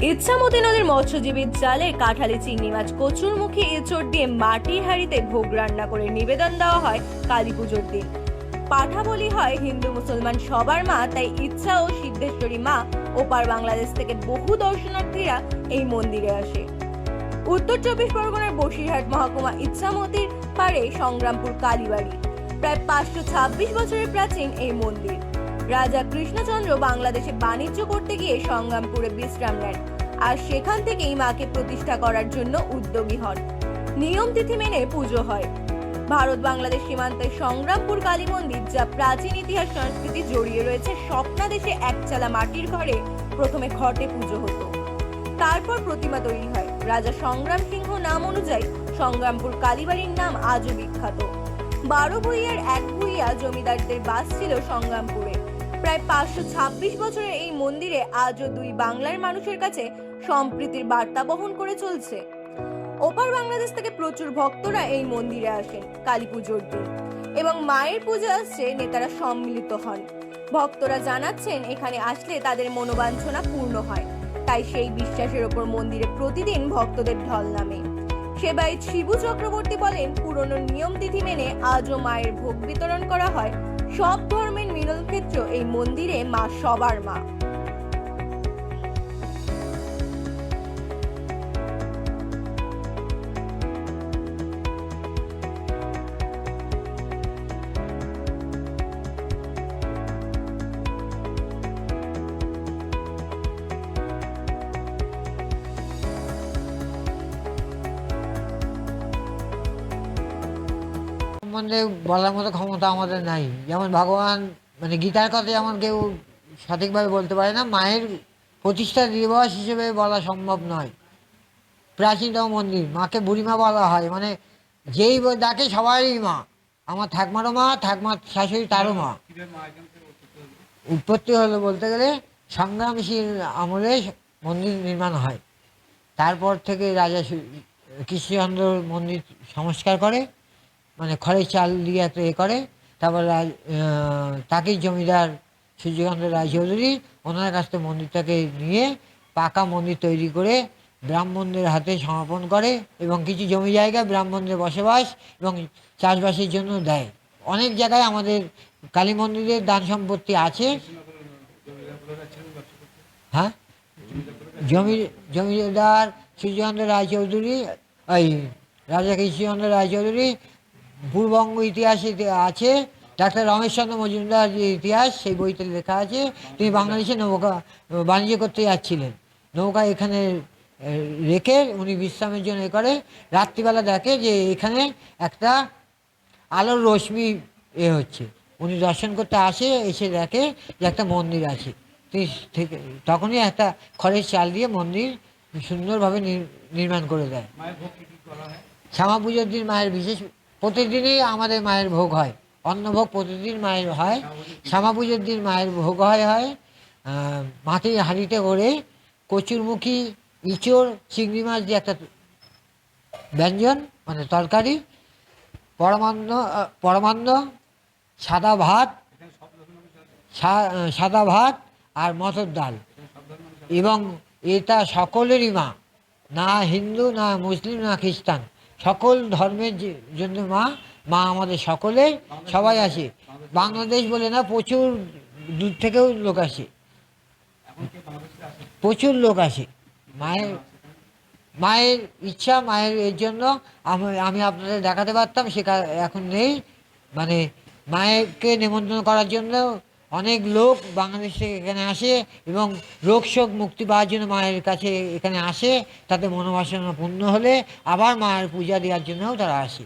ইচ্ছামতি নদীর মৎস্যজীবীর জালে কাঁঠালি চিংড়ি মাছ কচুর মুখে এঁচড় দিয়ে মাটির হাঁড়িতে ভোগ রান্না করে নিবেদন দেওয়া হয় কালী পুজোর দিন। পাঠা বলি হয় হিন্দু মুসলমান সবার মা, তাই ইচ্ছা ও সিদ্ধেশ্বরী মা ওপার বাংলাদেশ থেকে বহু দর্শনার্থীরা এই মন্দিরে আসে। উত্তর চব্বিশ পরগনার বসিরহাট মহকুমা ইচ্ছামতির পারে সংগ্রামপুর কালীবাড়ি। প্রায় পাঁচশো ছাব্বিশ বছরের প্রাচীন এই মন্দির। রাজা কৃষ্ণচন্দ্র বাংলাদেশে বাণিজ্য করতে গিয়ে সংগ্রামপুরে বিশ্রাম নেন। আর সেখান থেকেই মাকে প্রতিষ্ঠা করার জন্য উদ্যোগী হন। নিয়ম তিথি মেনে পুজো হয়। ভারত বাংলাদেশ সীমান্তে সংগ্রামপুর কালী মন্দির, যা প্রাচীন ইতিহাস সংস্কৃতি জড়িয়ে রয়েছে, স্বপ্নাদেশে একচালা মাটির ঘরে প্রথমে ঘটে পুজো হতো। তারপর প্রতিমা তৈরি হয়। রাজা সংগ্রাম সিংহ নাম অনুযায়ী সংগ্রামপুর কালীবাড়ির নাম আজও বিখ্যাত। বারো ভূঁইয়ার এক ভূঁইয়া জমিদারদের বাস ছিল সংগ্রামপুরে। প্রায় পাঁচশো ছাব্বিশ বছরের এই মন্দিরে আজও দুই বাংলার মানুষের কাছে সম্প্রীতির বার্তা বহন করে চলছে। ওপার বাংলাদেশ থেকে প্রচুর ভক্তরা এই মন্দিরে আসেন কালী পুজোর দিন এবং মায়ের পুজো আসছে, নেতারা সম্মিলিত হন। ভক্তরা জানাচ্ছেন, এখানে আসলে তাদের মনোবাঞ্ছনা পূর্ণ হয়। তাই সেই বিশ্বাসের ওপর মন্দিরে প্রতিদিন ভক্তদের ঢল নামে। সেবায়িত শিবু চক্রবর্তী বলেন, পুরনো নিয়ম তিথি মেনে আজও মায়ের ভোগ বিতরণ করা হয়। সব ধর্মের মিলন ক্ষেত্র এই মন্দিরে মা সবার মা। সম্বন্ধে বলার মতো ক্ষমতা আমাদের নাই। যেমন ভগবান মানে গীতার কথা যেমন কেউ সঠিকভাবে বলতে পারে না। মায়ের প্রতিষ্ঠা দিবস হিসেবে বলা সম্ভব নয়। প্রাচীনতম মন্দির, মাকে বুড়িমা বলা হয়। মানে যেই ডাকে সবারই মা। আমার ঠাকমারও মা, ঠাকমার শাশুড়ি তারও মা। উৎপত্তি হলো বলতে গেলে সংগ্রামশীল আমলে মন্দির নির্মাণ হয়। তারপর থেকে রাজা কৃষ্ণচন্দ্র মন্দির সংস্কার করে মানে খড়ের চাল দিয়ে একটা এ করে। তারপর তাকেই জমিদার সূর্যকান্ত রায়চৌধুরী, ওনার কাছ থেকে মন্দিরটাকে নিয়ে পাকা মন্দির তৈরি করে ব্রাহ্মণদের হাতে সমাপন করে এবং কিছু জমি জায়গা ব্রাহ্মণদের বসবাস এবং চাষবাসের জন্য দেয়। অনেক জায়গায় আমাদের কালী মন্দিরের দান সম্পত্তি আছে। হ্যাঁ? জমি, জমিদার সূর্যকান্ত রায়চৌধুরী, ওই রাজা কৃষ্ণচন্দ্র রায়চৌধুরী পূর্ববঙ্গ ইতিহাসে আছে ডাক্তার রমেশচন্দ্র মজুমদার যে ইতিহাস সেই বইতে লেখা আছে তিনি বাংলাদেশে নৌকা বাণিজ্য করতে যাচ্ছিলেন। নৌকা এখানে রেখে উনি বিশ্রামের জন্য এ করে। রাত্রিবেলা দেখে যে এখানে একটা আলোর রশ্মি এ হচ্ছে। উনি দর্শন করতে আসে এসে দেখে যে একটা মন্দির আছে। তিনি থেকে তখনই একটা খড়ের চাল দিয়ে মন্দির সুন্দরভাবে নির- নির্মাণ করে দেয়। শ্যামা পুজোর দিন মায়ের বিশেষ প্রতিদিনই আমাদের মায়ের ভোগ হয়। অন্নভোগ প্রতিদিন মায়ের হয় শ্যামা পুজোর দিন মায়ের ভোগ হয় হয়। মাটির হাঁড়িতে করে কচুরমুখী, ইঁচড়, চিংড়ি মাছ দিয়ে একটা ব্যঞ্জন মানে তরকারি, পরমান্ন পরমান্ন, সাদা ভাত সাদা ভাত আর মটর ডাল। এবং এটা সকলেরই মা, না হিন্দু, না মুসলিম, না খ্রিস্টান। সকল ধর্মের জন্য মা মা আমাদের সকলের সবাই আসে। বাংলাদেশ বলে না, প্রচুর দূর থেকেও লোক আসে। প্রচুর লোক আসে। মায়ের মায়ের ইচ্ছা, মায়ের এর জন্য আমি আমি আপনাদের দেখাতে পারতাম, সেটা এখন নেই। মানে মায়েরকে নিমন্ত্রণ করার জন্য অনেক লোক বাংলাদেশ থেকে এখানে আসে এবং রোগ শোক মুক্তি পাওয়ার জন্য মায়ের কাছে এখানে আসে, তাতে মনোবাসনা পূর্ণ হলে আবার মায়ের পূজা দেওয়ার জন্যও তারা আসে।